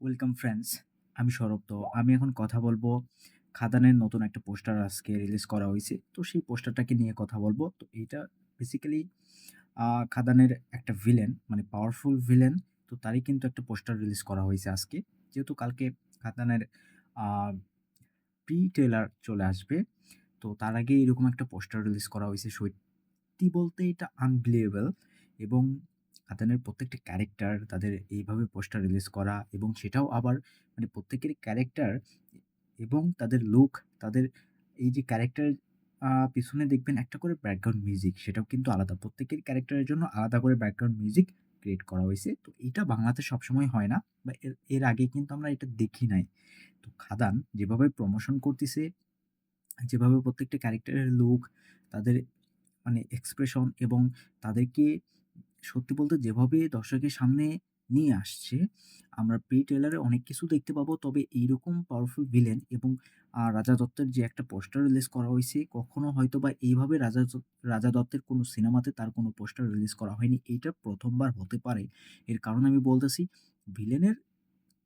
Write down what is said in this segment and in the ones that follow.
Welcome friends আমি সৌরভ। তো আমি এখন কথা বলব খাদানের নতুন একটা পোস্টার আজকে রিলিজ করা হয়েছে। তো সেই পোস্টারটাকে নিয়ে কথা বলব। তো এইটা বেসিক্যালি খাদানের একটা ভিলেন মানে পাওয়ারফুল ভিলেন তো তারই কিন্তু একটা পোস্টার রিলিজ করা হয়েছে আজকে। যেহেতু কালকে খাদানের প্রি ট্রেলার চলে আসবে। তো তার আগে এরকম একটা পোস্টার রিলিজ করা হয়েছে সত্যি বলতে এটা আনবিলিয়েবল এবং খাদানের প্রত্যেকটা ক্যারেক্টার তাদের এইভাবে পোস্টার রিলিজ করা এবং সেটাও আবার মানে প্রত্যেকের ক্যারেক্টার এবং তাদের লুক তাদের এই যে ক্যারেক্টার পিছনে দেখবেন একটা করে ব্যাকগ্রাউন্ড মিউজিক সেটাও কিন্তু আলাদা। প্রত্যেকের ক্যারেক্টারের জন্য আলাদা করে ব্যাকগ্রাউন্ড মিউজিক ক্রিয়েট করা হয়েছে। তো এটা বাংলাতে সবসময় হয় না বা এর আগে কিন্তু আমরা এটা দেখি নাই। তো খাদান যেভাবে প্রমোশন করতেছে, যেভাবে প্রত্যেকটা ক্যারেক্টারের লুক তাদের মানে এক্সপ্রেশন এবং তাদেরকে সত্যি বলতে যেভাবে দর্শকের সামনে নিয়ে আসছে, আমরা প্রি ট্রেলারে অনেক কিছু দেখতে পাবো। তবে এইরকম পাওয়ারফুল ভিলেন এবং রাজা দত্তের যে একটা পোস্টার রিলিজ করা হয়েছে, কখনো হয়তো বা এইভাবে রাজা রাজা দত্তের কোনো সিনেমাতে তার কোনো পোস্টার রিলিজ করা হয়নি। এইটা প্রথমবার হতে পারে। এর কারণ আমি বলতেছি, ভিলেনের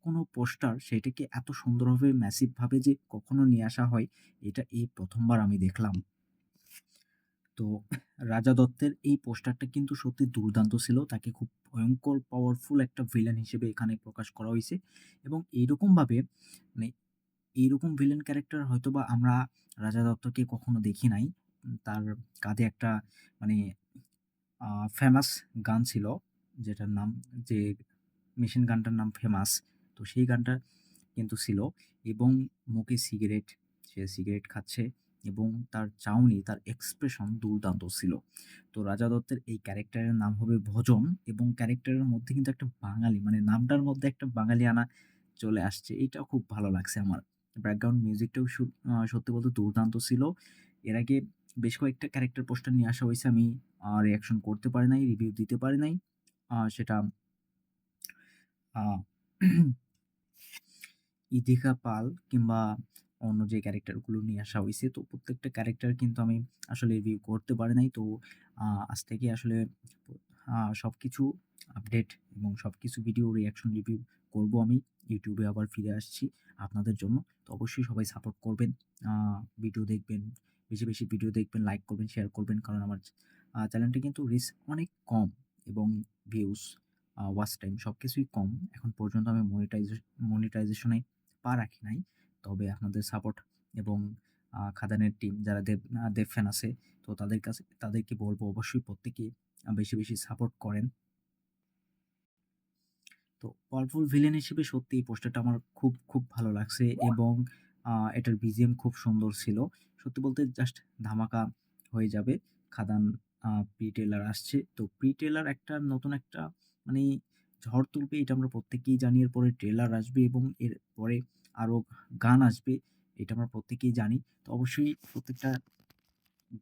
কোনো পোস্টার সেটাকে এত সুন্দরভাবে ম্যাসিভভাবে যে কখনো নিয়ে আসা হয়, এটা এই প্রথমবার আমি দেখলাম। তো রাজা দত্তের এই পোস্টারটা কিন্তু সত্যি দুর্দান্ত ছিল। তাকে খুব ভয়ঙ্কর পাওয়ারফুল একটা ভিলেন হিসেবে এখানে প্রকাশ করা হয়েছে এবং এইরকমভাবে মানে এইরকম ভিলেন ক্যারেক্টার হয়তোবা আমরা রাজা দত্তকে কখনো দেখি নাই। তার কাঁধে একটা মানে ফেমাস গান ছিল যেটার নাম যে মেশিন গানটার নাম ফেমাস। তো সেই গানটা কিন্তু ছিল এবং মুখে সিগারেট, সে সিগারেট খাচ্ছে। এবং তার চাউনি, তার এক্সপ্রেশন দুর্দান্ত ছিল। তো রাজা দত্তের এই ক্যারেক্টারের নাম হবে ভজন এবং ক্যারেক্টারের মধ্যে কিন্তু একটা বাঙালি মানে নামটার মধ্যে একটা বাঙালি আনা চলে আসছে। এটা খুব ভালো লাগছে আমার। ব্যাকগ্রাউন্ড মিউজিকটাও সত্যি বলতে দুর্দান্ত ছিল। এর আগে বেশ কয়েকটা ক্যারেক্টার পোস্টার নিয়ে আসা হয়েছে। আমি রিঅ্যাকশন করতে পারি নাই, রিভিউ দিতে পারি নাই। সেটা ইদিকা পাল কিংবা অন্য যে ক্যারেক্টারগুলো নিয়ে আসা হয়েছে তো প্রত্যেকটা ক্যারেক্টার কিন্তু আমি আসলে রিভিউ করতে পারি নাই। তো আজ থেকে আসলে সব কিছু আপডেট এবং সব কিছু ভিডিও রিয়াকশন রিভিউ করব আমি। ইউটিউবে আবার ফিরে আসছি আপনাদের জন্য। তো অবশ্যই সবাই সাপোর্ট করবেন। ভিডিও দেখবেন, বেশি বেশি ভিডিও দেখবেন লাইক করবেন শেয়ার করবেন, কারণ আমার চ্যানেলটা কিন্তু রিস অনেক কম এবং ভিউজ ওয়াচ টাইম সব কিছুই কম। এখন পর্যন্ত আমি মনিটাইজেশন মনিটাইজেশনে পা রাখি নাই। তবে আপনাদের সাপোর্ট এবং খাদানের টিম যারা দেব দেব ফ্যান আছে, তো তাদের কাছে, তাদেরকে বলব অবশ্যই প্রত্যেকে বেশি বেশি সাপোর্ট করেন। তো পাওয়ারফুল ভিলেন হিসেবে সত্যি এই পোস্টারটা আমার খুব খুব ভালো লাগছে এবং এটার বিজিএম খুব সুন্দর ছিল। সত্যি বলতে জাস্ট ধামাকা হয়ে যাবে। খাদান প্রি টেলার আসছে। তো প্রি টেলার একটা নতুন একটা মানে ঝড় তুলবে এটা আমরা প্রত্যেকেই জানি, এরপরে ট্রেলার আসবে এবং এর পরে আরও গান আসবে, এটা আমরা প্রত্যেকেই জানি। তো অবশ্যই প্রত্যেকটা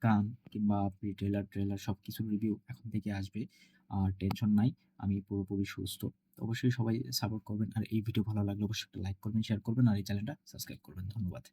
গান কিংবা আপনি ট্রেলার ট্রেলার সব কিছুর রিভিউ এখন থেকে আসবে, আর টেনশন নাই, আমি পুরোপুরি সুস্থ। তো অবশ্যই সবাই সাপোর্ট করবেন, আর এই ভিডিও ভালো লাগলে অবশ্যই একটা লাইক করবেন শেয়ার করবেন, আর এই চ্যানেলটা সাবস্ক্রাইব করবেন। ধন্যবাদ।